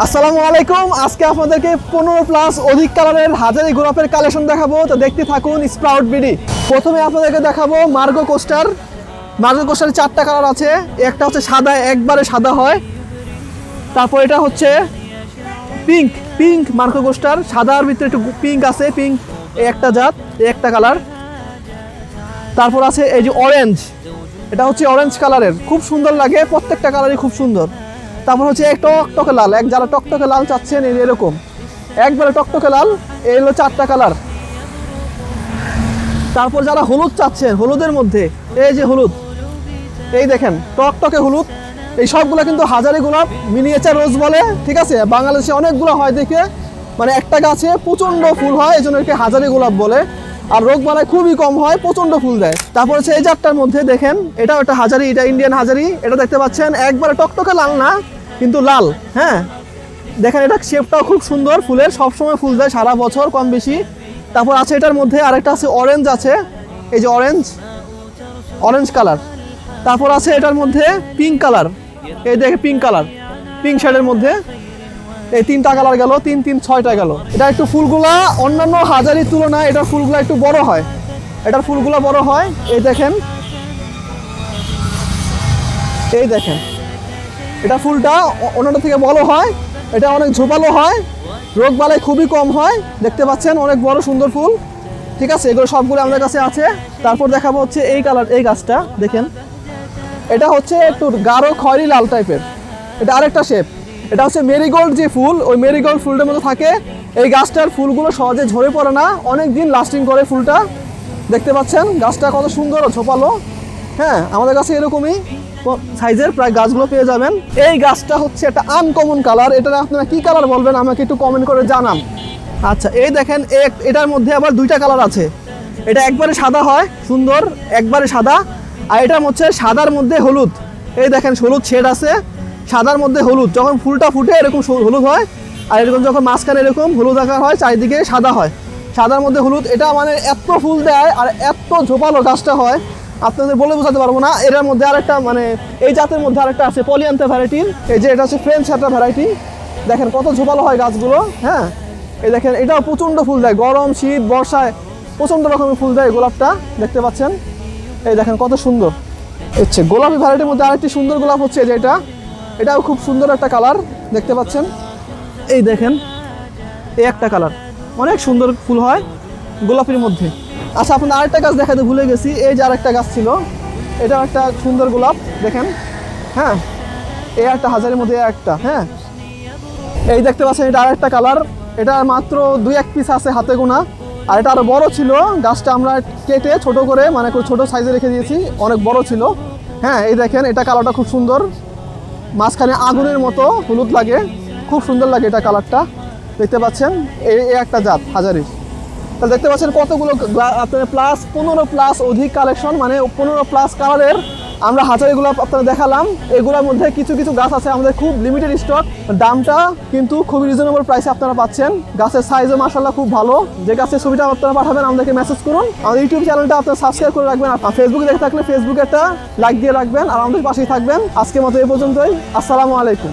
আসসালামু আলাইকুম। আজকে আপনাদেরকে পনেরো প্লাস অধিক কালারের হাজারি গোলাপের কালেকশন দেখাবো। তো দেখতে থাকুন স্প্রাউট বিডি প্রথমে আপনাদেরকে দেখাবো মার্গো কোস্টার মার্গো কোস্টারের চারটা কালার আছে। একটা হচ্ছে সাদা, একবারে সাদা হয়। তারপর এটা হচ্ছে পিঙ্ক পিঙ্ক মার্গো কোস্টার সাদার ভিতরে একটু পিঙ্ক আছে পিঙ্ক একটা জাত, একটা কালার তারপর আছে এই যে অরেঞ্জ এটা হচ্ছে অরেঞ্জ কালারের খুব সুন্দর লাগে, প্রত্যেকটা কালারই খুব সুন্দর। তারপর হচ্ছে এক টকটকে লাল, এক যারা টকটকে লাল চাচ্ছেন, এই এরকম। একবারে টকটকে লাল, এই হলো চারটা কালার। তারপর যারা হলুদ চাচ্ছেন, হলুদের মধ্যে, এই যে হলুদ, এই দেখেন, টকটকে হলুদ, এই সবগুলো কিন্তু হাজারি গোলাপ মিনিয়েচার রোজ বলে, ঠিক আছে? বাংলাদেশে অনেকগুলো হয় দেখে মানে একটা গাছে প্রচণ্ড ফুল হয়, এই জন্য একে হাজারি গোলাপ বলে। আর রোগ বালায় খুবই কম হয়, প্রচণ্ড ফুল দেয়। তারপর হচ্ছে এই চারটার মধ্যে দেখেন, এটাও একটা হাজারি, এটা ইন্ডিয়ান হাজারি, এটা দেখতে পাচ্ছেন, একবারে টকটকে লাল না কিন্তু লাল হ্যাঁ? দেখেন, এটা শেপটাও খুব সুন্দর। ফুলের সবসময় ফুল দেয়, সারা বছর কম বেশি। তারপর আছে এটার মধ্যে আরেকটা আছে অরেঞ্জ আছে। এই যে অরেঞ্জ অরেঞ্জ কালার তারপর আছে এটার মধ্যে পিঙ্ক কালার এই দেখে পিঙ্ক কালার পিঙ্ক শেডের মধ্যে। এই তিনটা কালার গেল, তিন তিন, ছয়টা গেল। এটা একটু ফুলগুলা অন্যান্য হাজারির তুলনায় এটার ফুলগুলা একটু বড় হয়। এটার ফুলগুলো বড় হয়, এই দেখেন। এই দেখেন। এটা ফুলটা অন্যটা থেকে বড় হয়, এটা অনেক ঝোপালো হয়, রোগ বালাই খুবই কম হয়, দেখতে পাচ্ছেন অনেক বড় সুন্দর ফুল। ঠিক আছে, এগুলো সবগুলো আমাদের কাছে আছে। তারপর দেখাবো হচ্ছে এই কালার, এই গাছটা, দেখেন। এটা হচ্ছে একটু গাঢ় খয়েরি লাল টাইপের। এটা আরেকটা শেপ এটা হচ্ছে মেরিগোল্ড যে ফুল, ওই মেরিগোল্ড ফুলটার মধ্যে থাকে। এই গাছটার ফুলগুলো সহজে ঝরে পড়ে না। অনেক দিন লাস্টিং করে ফুলটা। দেখতে পাচ্ছেন, গাছটা কত সুন্দর ও ঝোপালো। হ্যাঁ আমাদের কাছে এরকমই। সাইজের প্রায় গাছগুলো পেয়ে যাবেন। এই গাছটা হচ্ছে একটা আনকমন কালার এটা আপনারা কি কালার বলবেন? আমাকে একটু কমেন্ট করে জানান। আচ্ছা এই দেখেন এটার মধ্যে আবার দুইটা কালার আছে। এটা একবারে সাদা হয়, সুন্দর, একবারে সাদা। আর এটার হচ্ছে সাদার মধ্যে হলুদ। এই দেখেন, হলুদ শেড আছে। সাদার মধ্যে হলুদ। যখন ফুলটা ফুটে, এরকম হলুদ হয়। আর এরকম যখন মাঝখানে এরকম হলুদ আকার হয়, চারিদিকে সাদা হয়। সাদার মধ্যে হলুদ, এটা মানে এত ফুল দেয় আর এত ঝোপালো গাছটা হয়। আপনাদের বলে বোঝাতে পারব না। এটার মধ্যে আরেকটা মানে এই জাতের মধ্যে আরেকটা আছে পলিয়ান্তা ভ্যারাইটির এই যে এটা হচ্ছে ফ্রেঞ্চ একটা ভ্যারাইটি দেখেন কত ঝোপালো হয় গাছগুলো হ্যাঁ? এই দেখেন, এটাও প্রচণ্ড ফুল দেয়। গরম, শীত, বর্ষায় প্রচণ্ড রকমের ফুল দেয় গোলাপটা, দেখতে পাচ্ছেন? এই দেখেন কত সুন্দর। হচ্ছে গোলাপি ভ্যারাইটির মধ্যে আরেকটি সুন্দর গোলাপ হচ্ছে যে এটা। এটাও খুব সুন্দর একটা কালার দেখতে পাচ্ছেন? এই দেখেন, এই একটা কালার অনেক সুন্দর ফুল হয় গোলাপির মধ্যে। আচ্ছা আপনার আরেকটা গাছ দেখাতে ভুলে গেছি। এই যে আরেকটা গাছ ছিল এটা একটা সুন্দর গোলাপ, দেখেন। হ্যাঁ এই একটা, হাজারের মধ্যে একটা হ্যাঁ। এই দেখতে পাচ্ছেন, এটা আরেকটা কালার। এটা মাত্র দুই, এক পিস আছে হাতে গোনা। আর এটা আরও বড় ছিল, গাছটা আমরা কেটে ছোট করে মানে ছোট সাইজে রেখে দিয়েছি, অনেক বড় ছিল। হ্যাঁ এই দেখেন, এটা কালারটা খুব সুন্দর। মাঝখানে আগুনের মতো হলুদ লাগে, খুব সুন্দর লাগে এটা কালারটা। দেখতে পাচ্ছেন, এই এই একটা জাত হাজারির তাহলে দেখতে পাচ্ছেন কতগুলো গ্লা- আপনার প্লাস পনেরো প্লাস অধিক কালেকশন মানে পনেরো প্লাস কালারের আমরা হাজারিগুলো আপনারা দেখালাম। এগুলোর মধ্যে কিছু কিছু গাছ আছে আমাদের খুব লিমিটেড স্টক দামটা কিন্তু খুবই রিজনেবল প্রাইসে আপনারা পাচ্ছেন। গাছের সাইজও মাসাল্লাহ খুব ভালো। যে গাছের ছবিটা আপনারা পাঠাবেন, আমাদেরকে মেসেজ করুন। আমাদের ইউটিউব চ্যানেলটা আপনারা সাবস্ক্রাইব করে রাখবেন। আর ফেসবুকে দেখে থাকলে ফেসবুকে একটা লাইক দিয়ে রাখবেন। আর আমাদের পাশেই থাকবেন। আজকের মতো এই পর্যন্তই। আসসালামু আলাইকুম।